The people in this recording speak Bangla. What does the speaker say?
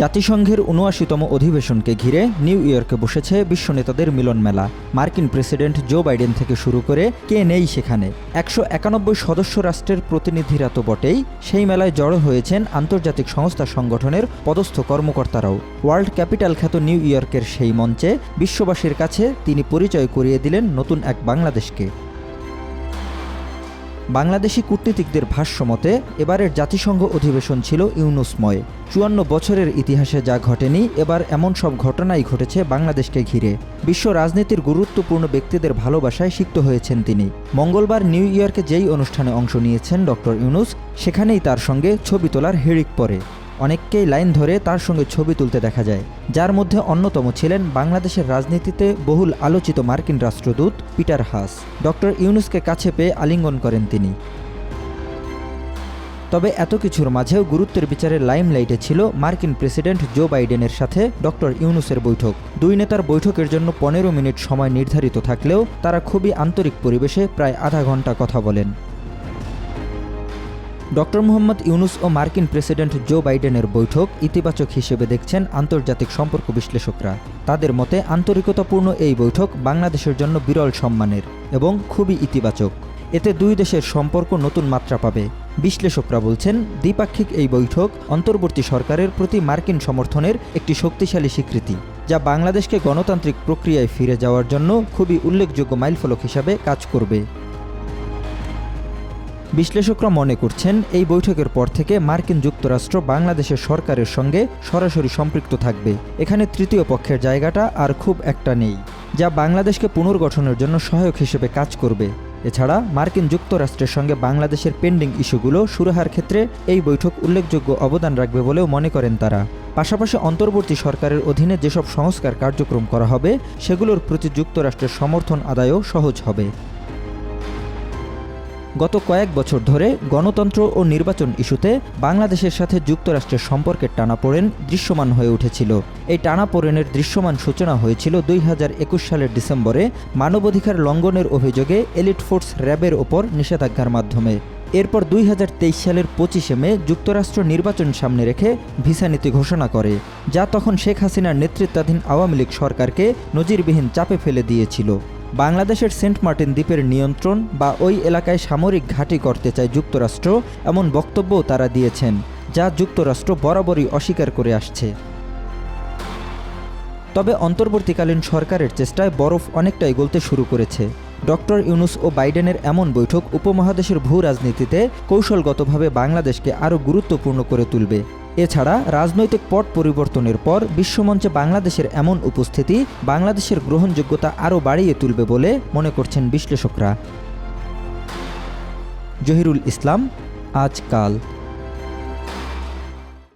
জাতিসংঘের উনআশিতম অধিবেশনকে ঘিরে নিউ ইয়র্কে বসেছে বিশ্ব নেতাদের মিলন মেলা। মার্কিন প্রেসিডেন্ট জো বাইডেন থেকে শুরু করে কে নেই সেখানে। একশো একানব্বই সদস্য রাষ্ট্রের প্রতিনিধিরা তো বটেই, সেই মেলায় জড়ো হয়েছেন আন্তর্জাতিক সংস্থা সংগঠনের পদস্থ কর্মকর্তারাও। ওয়ার্ল্ড ক্যাপিটাল খ্যাত নিউ ইয়র্কের সেই মঞ্চে বিশ্ববাসীর কাছে তিনি পরিচয় করিয়ে দিলেন নতুন এক বাংলাদেশকে। বাংলাদেশি কূটনীতিকদের ভাষ্যমতে এবারের জাতিসংঘ অধিবেশন ছিল ইউনুসময়। চুয়ান্ন বছরের ইতিহাসে যা ঘটেনি, এবার এমন সব ঘটনাই ঘটেছে বাংলাদেশকে ঘিরে। বিশ্ব রাজনীতির গুরুত্বপূর্ণ ব্যক্তিদের ভালোবাসায় সিক্ত হয়েছেন তিনি। মঙ্গলবার নিউ ইয়র্কে যেই অনুষ্ঠানে অংশ নিয়েছেন ডক্টর ইউনুস, সেখানেই তার সঙ্গে ছবি তোলার হিড়িক পড়ে। অনেককেই লাইন ধরে তার সঙ্গে ছবি তুলতে দেখা যায়, যার মধ্যে অন্যতম ছিলেন বাংলাদেশের রাজনীতিতে বহুল আলোচিত মার্কিন রাষ্ট্রদূত পিটার হাস। ডক্টর ইউনুসকে কাছে পেয়ে আলিঙ্গন করেন তিনি। তবে এত কিছুর মাঝেও গুরুত্বের বিচারে লাইমলাইটে ছিল মার্কিন প্রেসিডেন্ট জো বাইডেনের সাথে ডক্টর ইউনুসের বৈঠক। দুই নেতার বৈঠকের জন্য পনেরো মিনিট সময় নির্ধারিত থাকলেও তারা খুবই আন্তরিক পরিবেশে প্রায় আধা ঘণ্টা কথা বলেন। ডক্টর মোহাম্মদ ইউনুস ও মার্কিন প্রেসিডেন্ট জো বাইডেনের বৈঠক ইতিবাচক হিসেবে দেখছেন আন্তর্জাতিক সম্পর্ক বিশ্লেষকরা। তাদের মতে, আন্তরিকতাপূর্ণ এই বৈঠক বাংলাদেশের জন্য বিরল সম্মানের এবং খুবই ইতিবাচক। এতে দুই দেশের সম্পর্ক নতুন মাত্রা পাবে। বিশ্লেষকরা বলছেন, দ্বিপাক্ষিক এই বৈঠক অন্তর্বর্তী সরকারের প্রতি মার্কিন সমর্থনের একটি শক্তিশালী স্বীকৃতি, যা বাংলাদেশকে গণতান্ত্রিক প্রক্রিয়ায় ফিরে যাওয়ার জন্য খুবই উল্লেখযোগ্য মাইলফলক হিসাবে কাজ করবে। বিশ্লেষকরা মনে করছেন, এই বৈঠকের পর থেকে মার্কিন যুক্তরাষ্ট্র বাংলাদেশের সরকারের সঙ্গে সরাসরি সম্পৃক্ত থাকবে। এখানে তৃতীয় পক্ষের জায়গাটা আর খুব একটা নেই, যা বাংলাদেশকে পুনর্গঠনের জন্য সহায়ক হিসেবে কাজ করবে। এছাড়া মার্কিন যুক্তরাষ্ট্রের সঙ্গে বাংলাদেশের পেন্ডিং ইস্যুগুলো সুরাহার ক্ষেত্রে এই বৈঠক উল্লেখযোগ্য অবদান রাখবে বলেও মনে করেন তারা। পাশাপাশি অন্তর্বর্তী সরকারের অধীনে যেসব সংস্কার কার্যক্রম করা হবে, সেগুলোর প্রতি যুক্তরাষ্ট্রের সমর্থন আদায়ও সহজ হবে। গত কয়েক বছর ধরে গণতন্ত্র ও নির্বাচন ইস্যুতে বাংলাদেশের সাথে যুক্তরাষ্ট্রের সম্পর্কের টানাপোড়েন দৃশ্যমান হয়ে উঠেছিল। এই টানাপোড়েনের দৃশ্যমান সূচনা হয়েছিল দুই হাজার একুশ সালের ডিসেম্বরে মানবাধিকার লঙ্ঘনের অভিযোগে এলিট ফোর্স র্যাবের ওপর নিষেধাজ্ঞার মাধ্যমে। এরপর দুই হাজার তেইশ সালের পঁচিশে মে যুক্তরাষ্ট্র নির্বাচন সামনে রেখে ভিসা নীতি ঘোষণা করে, যা তখন শেখ হাসিনার নেতৃত্বাধীন আওয়ামী লীগ সরকারকে নজিরবিহীন চাপে ফেলে দিয়েছিল। বাংলাদেশের সেন্ট মার্টিন দ্বীপের নিয়ন্ত্রণ বা ওই এলাকায় সামরিক ঘাঁটি করতে চায় যুক্তরাষ্ট্র, এমন বক্তব্যও তারা দিয়েছেন, যা যুক্তরাষ্ট্র বরাবরই অস্বীকার করে আসছে। তবে অন্তর্বর্তীকালীন সরকারের চেষ্টায় বরফ অনেকটাই গলতে শুরু করেছে। ডক্টর ইউনুস ও বাইডেনের এমন বৈঠক উপমহাদেশের ভূ রাজনীতিতে কৌশলগতভাবে বাংলাদেশকে আরও গুরুত্বপূর্ণ করে তুলবে। এছাড়া রাজনৈতিক পট পরিবর্তনের পর বিশ্বমঞ্চে বাংলাদেশের এমন উপস্থিতি বাংলাদেশের গ্রহণযোগ্যতা আরও বাড়িয়ে তুলবে বলে মনে করছেন বিশ্লেষকরা। জহিরুল ইসলাম, আজকাল।